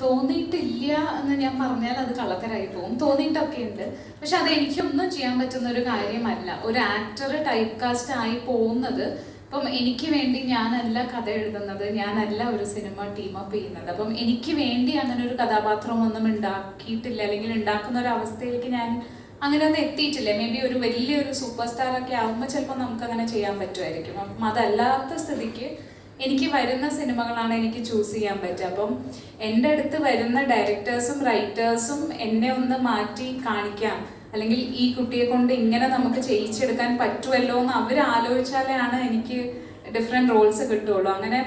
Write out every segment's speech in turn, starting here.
തോന്നിയിട്ടില്ല എന്ന് ഞാൻ പറഞ്ഞാൽ അത് കള്ളക്കരായി പോകും. തോന്നിയിട്ടൊക്കെ ഉണ്ട്. പക്ഷെ അത് എനിക്കൊന്നും ചെയ്യാൻ പറ്റുന്ന ഒരു കാര്യമല്ല. ഒരു ആക്ടർ ടൈപ്പ് കാസ്റ്റ് ആയി പോകുന്നത് ഇപ്പം എനിക്ക് വേണ്ടി ഞാനല്ല കഥ എഴുതുന്നത് ഞാനല്ല ഒരു സിനിമ ടീമപ്പ് അപ്പ് ചെയ്യുന്നത്. അപ്പം എനിക്ക് വേണ്ടി അങ്ങനെ ഒരു കഥാപാത്രം ഒന്നും ഉണ്ടാക്കിയിട്ടില്ല അല്ലെങ്കിൽ ഉണ്ടാക്കുന്ന ഒരു അവസ്ഥയിലേക്ക് ഞാൻ അങ്ങനെ ഒന്നും എത്തിയിട്ടില്ല. മേ ബി ഒരു വലിയൊരു സൂപ്പർ സ്റ്റാർ ഒക്കെ ആകുമ്പോൾ ചിലപ്പോൾ നമുക്ക് അങ്ങനെ ചെയ്യാൻ പറ്റുമായിരിക്കും. അപ്പം അതല്ലാത്ത സ്ഥിതിക്ക് എനിക്ക് വരുന്ന സിനിമകളാണ് എനിക്ക് ചൂസ് ചെയ്യാൻ പറ്റുക. അപ്പം എന്റെ അടുത്ത് വരുന്ന ഡയറക്ടേഴ്സും റൈറ്റേഴ്സും എന്നെ ഒന്ന് മാറ്റി കാണിക്കാം. അല്ലെങ്കിൽ ഈ കുട്ടിയെ കൊണ്ട് ഇങ്ങനെ നമുക്ക് ചെയ്യിച്ചെടുക്കാൻ പറ്റുമല്ലോ എന്ന് അവർ ആലോചിച്ചാലാണ് എനിക്ക് ഡിഫറെന്റ് റോൾസ് കിട്ടുള്ളൂ അങ്ങനെ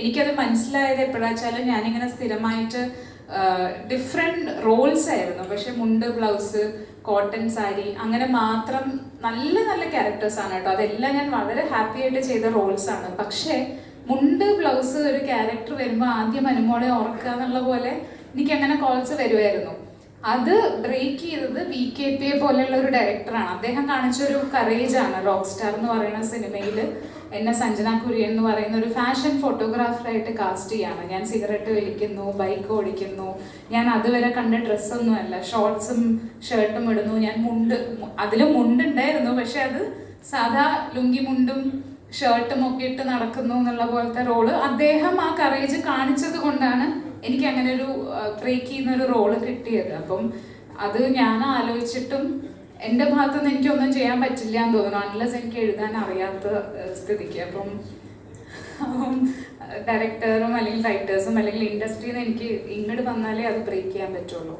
എനിക്കത് മനസ്സിലായത് എപ്പോഴാച്ചാലും ഞാനിങ്ങനെ സ്ഥിരമായിട്ട് ഡിഫറെന്റ് റോൾസ് ആയിരുന്നു. പക്ഷെ മുണ്ട് ബ്ലൗസ് കോട്ടൺ സാരി അങ്ങനെ മാത്രം നല്ല നല്ല ക്യാരക്ടേഴ്സ് ആണ് കേട്ടോ. അതെല്ലാം ഞാൻ വളരെ ഹാപ്പി ആയിട്ട് ചെയ്ത റോൾസ് ആണ്. പക്ഷേ മുണ്ട് ബ്ലൗസ് ഒരു ക്യാരക്ടർ വരുമ്പോൾ ആദ്യം അനുമോളെ ഓർക്കുക എന്നുള്ള പോലെ എനിക്ക് അങ്ങനെ കോൾസ് വരുമായിരുന്നു അത് ബ്രേക്ക് ചെയ്തത് വി കെ പി എ പോലെയുള്ള ഒരു ഡയറക്ടറാണ് അദ്ദേഹം കാണിച്ചൊരു ആണ്. റോക്ക് സ്റ്റാർ എന്ന് പറയുന്ന സിനിമയിൽ എന്നെ സഞ്ജന കുര്യൻ എന്ന് പറയുന്ന ഒരു ഫാഷൻ ഫോട്ടോഗ്രാഫറായിട്ട് കാസ്റ്റ് ചെയ്യാണ്. ഞാൻ സിഗരറ്റ് വലിക്കുന്നു ബൈക്ക് ഓടിക്കുന്നു. ഞാൻ അതുവരെ കണ്ട ഡ്രസ്സൊന്നുമല്ല ഷോർട്സും ഷർട്ടും ഇടുന്നു. ഞാൻ മുണ്ട് അതിൽ മുണ്ടുണ്ടായിരുന്നു പക്ഷെ അത് സാധാ ലുങ്കി മുണ്ടും ഷർട്ടും ഒക്കെ ഇട്ട് നടക്കുന്നു എന്നുള്ള പോലത്തെ റോൾ അദ്ദേഹം ആ കറേജ് കാണിച്ചത് കൊണ്ടാണ് എനിക്ക് അങ്ങനെ ഒരു ബ്രേക്ക് ചെയ്യുന്ന ഒരു റോൾ കിട്ടിയത്. അപ്പം അത് ഞാൻ ആലോചിച്ചിട്ടും എന്റെ ഭാഗത്തുനിന്ന് എനിക്കൊന്നും ചെയ്യാൻ പറ്റില്ല എന്ന് തോന്നുന്നു. അൺലെസ് എനിക്ക് എഴുതാൻ അറിയാത്ത സ്ഥിതിക്ക്. അപ്പം ഡയറക്ടറും അല്ലെങ്കിൽ റൈറ്റേഴ്സും അല്ലെങ്കിൽ ഇൻഡസ്ട്രിയിൽ നിന്ന് എനിക്ക് ഇങ്ങോട്ട് വന്നാലേ അത് ബ്രേക്ക് ചെയ്യാൻ പറ്റുള്ളൂ.